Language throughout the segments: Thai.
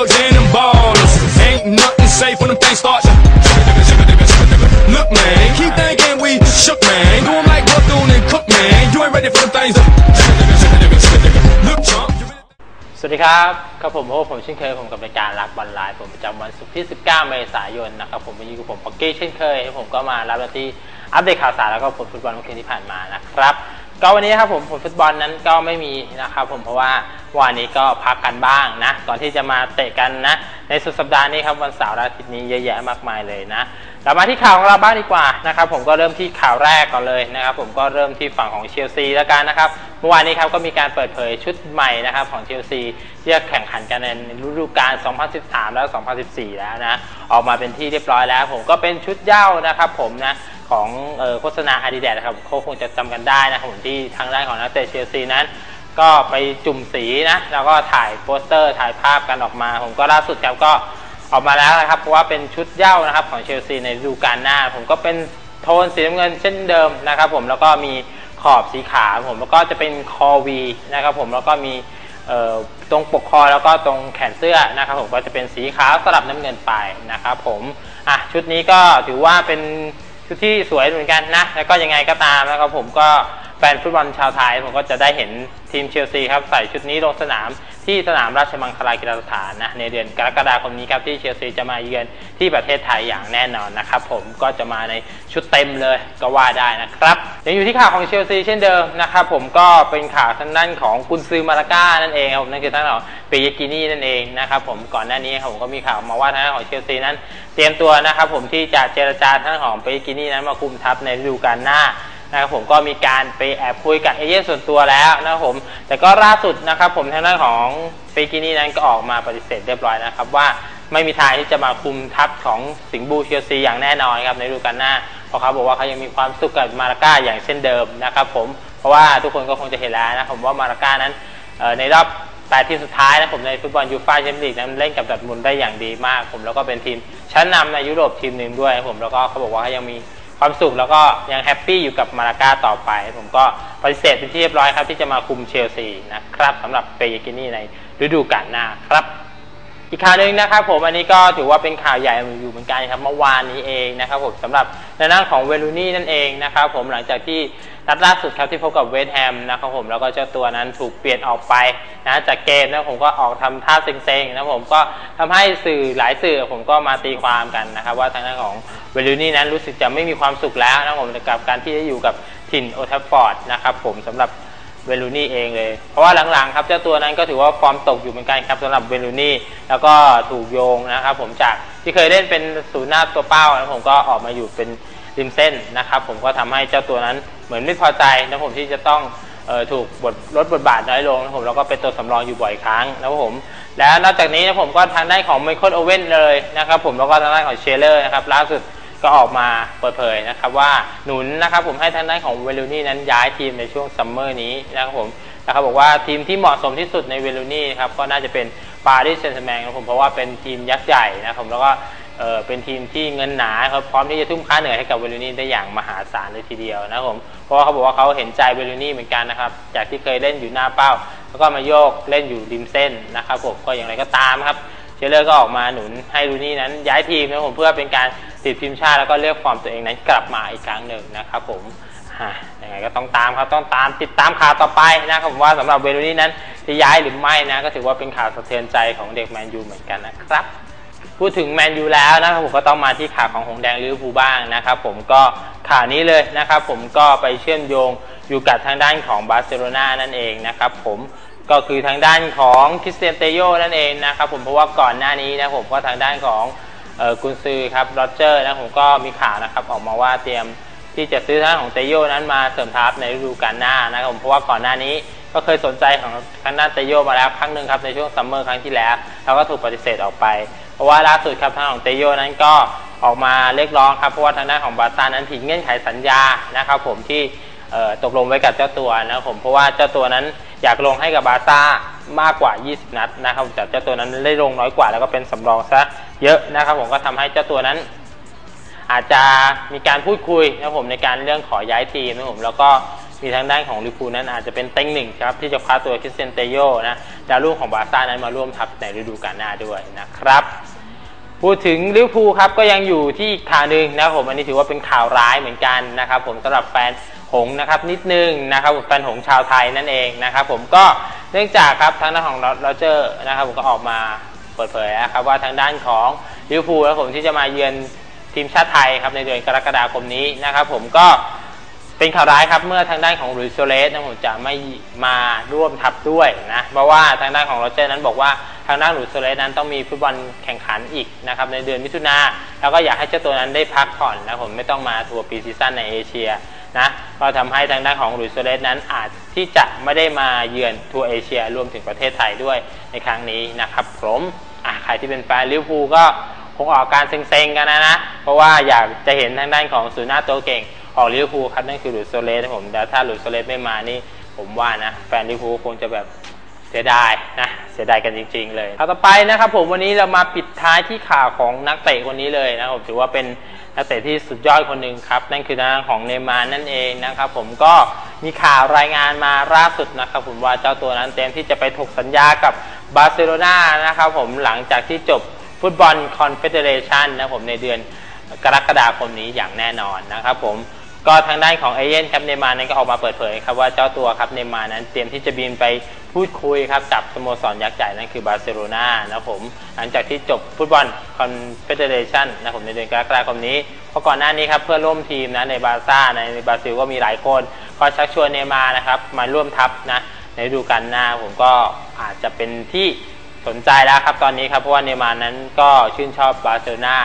thugs and them ballers. Ain't nothing safe when them things start. Look, man, keep thinking we shook, man. Do 'em like Bethune and Cook, man. You ain't ready for them things. Look, chump. สวัสดีครับครับผมพบกับผมเช่นเคยผมกับรายการรักบอลไลน์ผมประจำวันศุกร์ที่ 19 เมษายนนะครับผมวันนี้กับผมปักกี้เช่นเคยผมก็มารับหน้าที่อัปเดตข่าวสารแล้วก็ผลฟุตบอลเมื่อคืนที่ผ่านมานะครับ ก็วันนี้ครับผมผลฟุตบอลนั้นก็ไม่มีนะครับผมเพราะว่าวันนี้ก็พักกันบ้างนะ ก่อนที่จะมาเตะกันนะ ในสุดสัปดาห์นี้ครับวันเสาร์อาทิตย์นี้เยอะแยะมากมายเลยนะเรามาที่ข่าวของเราบ้างดีกว่านะครับผมก็เริ่มที่ข่าวแรกก่อนเลยนะครับผมก็เริ่มที่ฝั่งของเชลซีแล้วกันนะครับเมื่อวานนี้ครับก็มีการเปิดเผยชุดใหม่นะครับของเชลซีที่จะแข่งขันกันในฤดูกาล 2013 แล้ว 2014 แล้วนะออกมาเป็นที่เรียบร้อยแล้ว ผมก็เป็นชุดเย้านะครับผมนะ ของโฆษณาอาดิดานะครับเขาคงจะจำกันได้นะครับผมที่ทางด้านของนักเตะเชลซีนั้น ก็ไปจุ่มสีนะ แล้วก็ถ่ายโปสเตอร์ถ่ายภาพกันออกมา ผมก็ล่าสุดครับก็ออกมาแล้วนะครับเพราะว่าเป็นชุดเย้านะครับของเชลซีในฤดูกาลหน้า ผมก็เป็นโทนสีน้ำเงินเช่นเดิมนะครับ ผมแล้วก็มีขอบสีขาวผมแล้วก็จะเป็นคอวีนะครับ ผมแล้วก็มีตรงปกคอแล้วก็ตรงแขนเสื้อนะครับ ผมก็จะเป็นสีขาวสลับน้ำเงินไปนะครับ ผมอะชุดนี้ก็ถือว่าเป็น ชุดที่สวยเหมือนกันนะ แล้วก็ยังไงก็ตามนะครับผมก็แฟนฟุตบอลชาวไทยผมก็จะได้เห็นทีมเชลซีครับใส่ชุดนี้ลงสนาม ที่สนามราชมังคลากีฬาสถานนะในเดือนกรกฎาคมนี้ครับที่เชลซีจะมาเยือนที่ประเทศไทยอย่างแน่นอนนะครับผมก็จะมาในชุดเต็มเลยก็ว่าได้นะครับยังอยู่ที่ข่าวของเชลซีเช่นเดิมนะครับผมก็เป็นข่าวทางด้านของกุนซือมาลาก้านั่นเองครับนั่นคือทางด้านของเปเยกินี่นั่นเองนะครับผมก่อนหน้านี้ผมก็มีข่าวมาว่าทางด้านของเชลซีนั้น เตรียมตัวนะครับผมที่จะเจรจาทางด้านของเปเยกินี่นั้นมาคุมทัพในฤดูกาลหน้า นะครับผมก็มีการไปแอบคุยกับเอเย่นส่วนตัวแล้วนะครับผมแต่ก็ล่าสุดนะครับผมทางด้านของเปกินี่นั้นก็ออกมาปฏิเสธเรียบร้อยนะครับว่าไม่มีทางที่จะมาคุมทัพของสิงห์บูเชลซีอย่างแน่นอนครับในฤดูกาลหน้า เพราะเขาบอกว่าเขายังมีความสุขกับมาราก้าอย่างเช่นเดิมนะครับผมเพราะว่าทุกคนก็คงจะเห็นแล้วนะผมว่ามาราก้านั้นในรอบแปดทีมสุดท้ายนะผมในฟุตบอลยูฟ่าแชมเปี้ยนลีกนั้นเล่นกับดัตมุนได้อย่างดีมาก ผมแล้วก็เป็นทีมชั้นนำในยุโรปทีมหนึ่งด้วยผมแล้วก็เขาบอกว่าเขายังมี ความสุขแล้วก็ยังแฮปปี้อยู่กับมาราก้าต่อไป ผมก็ปฏิเสธเป็นที่เรียบร้อยครับ ที่จะมาคุมเชลซีนะครับสำหรับเปยกินี่ในฤดูกาลหน้าครับ อีกข่าวหนึ่งนะครับผมอันนี้ก็ถือว่าเป็นข่าวใหญ่อยู่เหมือนกันครับเมื่อวานนี้เองนะครับผมสำหรับในด้านของเวลูนี่นั่นเองนะครับผมหลังจากที่นัดล่าสุดครับที่พบกับเวสต์แฮมนะครับผมแล้วก็เจ้าตัวนั้นถูกเปลี่ยนออกไปนะจากเกมนะผมก็ออกทำท่าเซ็งๆนะผมก็ทำให้สื่อหลายสื่อผมก็มาตีความกันนะครับว่าทางด้านของเวลูนี่นั้นรู้สึกจะไม่มีความสุขแล้วนะผมกับการที่จะอยู่กับถิ่นโอทัฟฟอร์ดนะครับผมสำหรับ เวลูนี่เองเลย เพราะว่าหลังๆครับเจ้าตัวนั้นก็ถือว่าฟอร์มตกอยู่เหมือนกันครับสำหรับเวลูนี่แล้วก็ถูกโยงนะครับ ผมจากที่เคยเล่นเป็นศูนย์หน้าตัวเป้าแล้วผมก็ออกมาอยู่เป็นริมเส้นนะครับ ผมก็ทำให้เจ้าตัวนั้นเหมือนไม่พอใจนะผมที่จะต้องเออถูกบทลดบทบาทน้อยลงนะผมแล้วก็เป็นตัวสำรองอยู่บ่อยครั้งนะครับผม แล้วนอกจากนี้นะผมก็ทางด้านของไมเคิลโอเว่นเลยนะครับ ผมแล้วก็ทางด้านของเชลเลอร์นะครับล่าสุด ก็ออกมาเปิดเผยนะครับว่าหนุนนะครับผมให้ทางด้านของเวลูนี่นั้นย้ายทีมในช่วงซัมเมอร์นี้นะครับผมนะครับบอกว่าทีมที่เหมาะสมที่สุดในเวลูนี่ครับก็น่าจะเป็นปารีสแซงต์แชร์แมงนะครับผมเพราะว่าเป็นทีมยักษ์ใหญ่นะครับผมแล้วก็เออเป็นทีมที่เงินหนาครับพร้อมที่จะทุ่มค่าเหนื่อยให้กับเวลูนี่ได้อย่างมหาศาลเลยทีเดียวนะครับผมเพราะว่าเขาบอกว่าเขาเห็นใจเวลูนี่เหมือนกันนะครับจากที่เคยเล่นอยู่หน้าเป้า แล้วก็มาโยกเล่นอยู่ริมเส้นนะครับผมก็อย่างไรก็ตามครับเชลเลอร์ก็ออกมาหนุนให้ลูนี่นั้นย้ายทีมนะผมเพื่อเป็นการ ติดทีมชาติแล้วก็เรียกฟอร์มตัวเองนั้นกลับมาอีกครั้งหนึ่งนะครับผมยังไงก็ต้องตามครับต้องตามติดตามข่าวต่อไปนะครับผมว่าสำหรับเวลูนี่นั้นจะย้ายหรือไม่นะก็ถือว่าเป็นข่าวสะเทือนใจของเด็กแมนยูเหมือนกันนะครับพูดถึงแมนยูแล้วนะครับผมก็ต้องมาที่ข่าวของหงแดงลิเวอร์พูลบ้างนะครับผมก็ข่าวนี้เลยนะครับผมก็ไปเชื่อมโยงอยู่กับทางด้านของบาร์เซโลนานั่นเองนะครับผมก็คือทางด้านของคริสเตียนเตโยนั่นเองนะครับผมเพราะว่าก่อนหน้านี้นะผมก็ทางด้านของ กุนซือครับโรเจอร์นะผมก็มีข่าวนะครับ ออกมาว่าเตรียมที่จะซื้อทางด้านของเตโยนั้นมาเสริมทัพในฤดูกาลหน้านะครับผมเพราะว่าก่อนหน้านี้ก็เคยสนใจของทางด้านเตโยมาแล้วครั้งหนึ่งครับในช่วงซัมเมอร์ครั้งที่แล้วแล้วก็ถูกปฏิเสธออกไป เพราะว่าล่าสุดครับทางของเตโยนั้นก็ออกมาเรียกร้องครับเพราะว่าทางด้านของบาซ่านั้นผิดเงื่อนไขสัญญานะครับผมที่ตกลงไว้กับเจ้าตัวนะครับผมเพราะว่าเจ้าตัวนั้นอยากลงให้กับบาซ่ามากกว่า 20 นัดนะครับแต่เจ้าตัวนั้นได้ลงน้อยกว่าแล้วก็เป็นสำรองซะ เยอะนะครับผมก็ทำให้เจ้าตัวนั้น อาจจะมีการพูดคุยนะผมในการเรื่องขอย้ายทีมนะผมแล้วก็มีทางด้านของลิเวอร์พูนั้นอาจจะเป็นเต็งหนึ่งครับที่จะคว้าตัวคริสเตียนเตโยนะดาวรุ่งของบาซ่านั้นมาร่วมทัพในฤดูกาลหน้าด้วยนะครับพูดถึงลิเวอร์พูลครับก็ยังอยู่ที่ข่าวหนึ่งนะครับผมอันนี้ถือว่าเป็นข่าวร้ายเหมือนกันนะครับผมสำหรับแฟนหงนะครับนิดนึงนะครับแฟนหงชาวไทยนั่นเองนะครับผมก็เนื่องจากครับทางด้านของโรเจอร์นะครับผมก็ออกมา ปิดเผยนะครับว่าทางด้านของลิเวอร์พูลแล้วผมที่จะมาเยือนทีมชาติไทยครับในเดือนกรกฎาคมนี้นะครับ ผมก็เป็นข่าวร้ายครับเมื่อทางด้านของลุยส์โซเลสนะผมจะไม่มาร่วมทัพด้วยนะเพราะว่าทางด้านของโรเจอร์นั้นบอกว่าทางด้านลุยส์โซเลสนั้นต้องมีฟุตบอลแข่งขันอีกนะครับในเดือนมิถุนาแล้วก็อยากให้เจ้าตัวนั้นได้พักผ่อนนะผมไม่ต้องมาทัวร์ปีซีซั่นในเอเชียนะก็ทำให้ทางด้านของลุยส์โซเลสนั้นอาจที่จะไม่ได้มาเยือนทัวร์เอเชียรวมถึงประเทศไทยด้วยในครั้งนี้นะครับผม ใครที่เป็นแฟนลิเวอร์พูลก็คงออกการเซ็งๆกันนะนะ เพราะว่าอยากจะเห็นทางด้านของซูน่าตัวเก่งของลิเวอร์พูลครับนั่นคือหลุยส์โซเลสผมแต่ถ้าหลุยส์โซเลสไม่มานี่ผมว่านะแฟนลิเวอร์พูลคงจะแบบเสียดายนะเสียดายกันจริง ๆ เลยข่าต่อไปนะครับผมวันนี้เรามาปิดท้ายที่ข่าวของนักเตะคนนี้เลยนะผมถือว่าเป็นนักเตะที่สุดยอดคนหนึ่งครับ นั่นคือทางของเนมานั่นเองนะครับผมก็มีข่าวรายงานมาล่าสุดนะครับผมว่าเจ้าตัวนั้นเต็มที่จะไปถกสัญญากับ บาร์เซโลนานะครับผมหลังจากที่จบฟุตบอลคอนเฟเดเรชันนะผมในเดือนกรกฎาคมนี้อย่างแน่นอนนะครับผมก็ทางด้านของเอเย่นครับเนมานั้นก็ออกมาเปิดเผยครับว่าเจ้าตัวครับเนมานั้นเตรียมที่จะบินไปพูดคุยครับกับสโมสรยักษ์ใหญ่นั่นคือบาร์เซโลนานะผมหลังจากที่จบฟุตบอลคอนเฟเดเรชันนะผมในเดือนกรกฎาคมนี้เพราะก่อนหน้านี้ครับเพื่อร่วมทีมนะในบาร์ซ่าในบราซิลก็มีหลายคนก็ชักชวนเนมานะครับมาร่วมทัพนะ ในฤดูกาลหน้าผมก็อาจจะเป็นที่สนใจแล้วครับตอนนี้ครับเพราะว่าเนมานั้นก็ชื่นชอบบาร์เซโลนา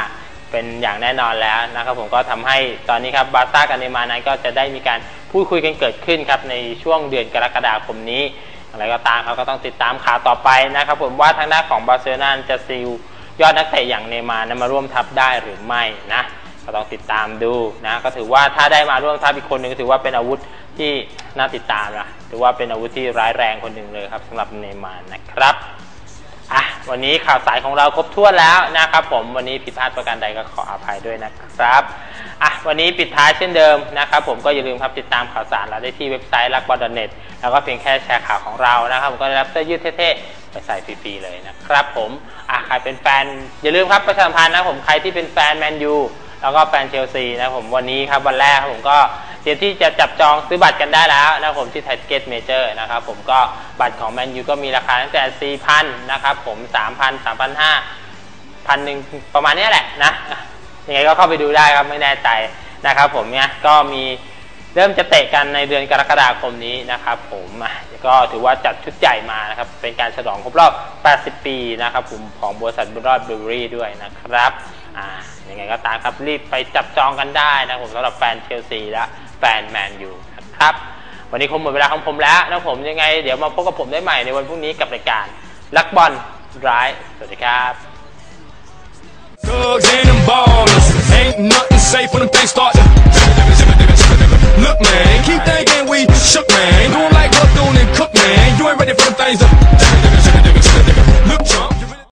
เป็นอย่างแน่นอนแล้วนะครับผมก็ทำให้ตอนนี้ครับบาร์ซ่ากับเนมานั้นก็จะได้มีการพูดคุยกันเกิดขึ้นครับในช่วงเดือนกรกฎาคมนี้อะไรก็ตามเขาก็ต้องติดตามข่าวต่อไปนะครับผมว่าทางด้านของบาร์เซโลนาจะซิลยอดนักเตะอย่างเนมานั้นมาร่วมทัพได้หรือไม่นะก็ต้องติดตามดูนะก็ถือว่าถ้าได้มาร่วมทัพอีกคนหนึ่งก็ถือว่าเป็นอาวุธที่น่าติดตามนะ ถือว่าเป็นอาวุธที่ร้ายแรงคนหนึ่งเลยครับสำหรับเนย์มาร์นะครับอะวันนี้ข่าวสายของเราครบถ้วนแล้วนะครับ ผมวันนี้ผิดพลาดประการใดก็ขออภัยด้วยนะครับอะวันนี้ปิดท้ายเช่นเดิมนะครับ ผมก็อย่าลืมครับติดตามข่าวสารเราได้ที่เว็บไซต์รักบอลเน็ตแล้วก็เพียงแค่แชร์ข่าวของเรานะครับผมก็ได้รับเสื้อยืดเท่ๆไปใส่ฟรีๆเลยนะครับ ผมอะใครเป็นแฟน อย่าลืมครับประชาสัมพันธ์นะผมใครที่เป็นแฟนแมนยูแล้วก็แฟนเชลซีนะผมวันนี้ครับวันแรกผมก็ เตรียมที่จะจับจองซื้อบัตรกันได้แล้วนะผมที่ไทเกตเมเจอร์นะครับผมก็บัตรของแมนยูก็มีราคาตั้งแต่ 4,000 นะครับผม 3,000 3,500พันหนึ่งประมาณนี้แหละนะยังไงก็เข้าไปดูได้ครับไม่แน่ใจนะครับผมเนี่ยก็มีเริ่มจะเตะกันในเดือนกรกฎาคมนี้นะครับผมก็ถือว่าจัดชุดใหญ่มานะครับ เป็นการฉลองครบรอบ 80 ปีนะครับผมของบริษัทบุรอดเบเวอรี่ด้วยนะครับ อ่ายังไงก็ตามครับรีบไปจับจองกันได้นะผมสำหรับแฟนเชลซีและ แฟนแมนยูนะครับ วันนี้คงหมดเวลาของผมแล้วนะผมยังไงเดี๋ยวมาพบกับผมได้ใหม่ในวันพรุ่งนี้กับรายการลักบอลร้าย สวัสดีครับ Thugs and them ballers. Ain't nothing safe when them things start to Look, man, keep thinking we shook, man. Doing like Bethune and Cook, man. You ain't ready for them things to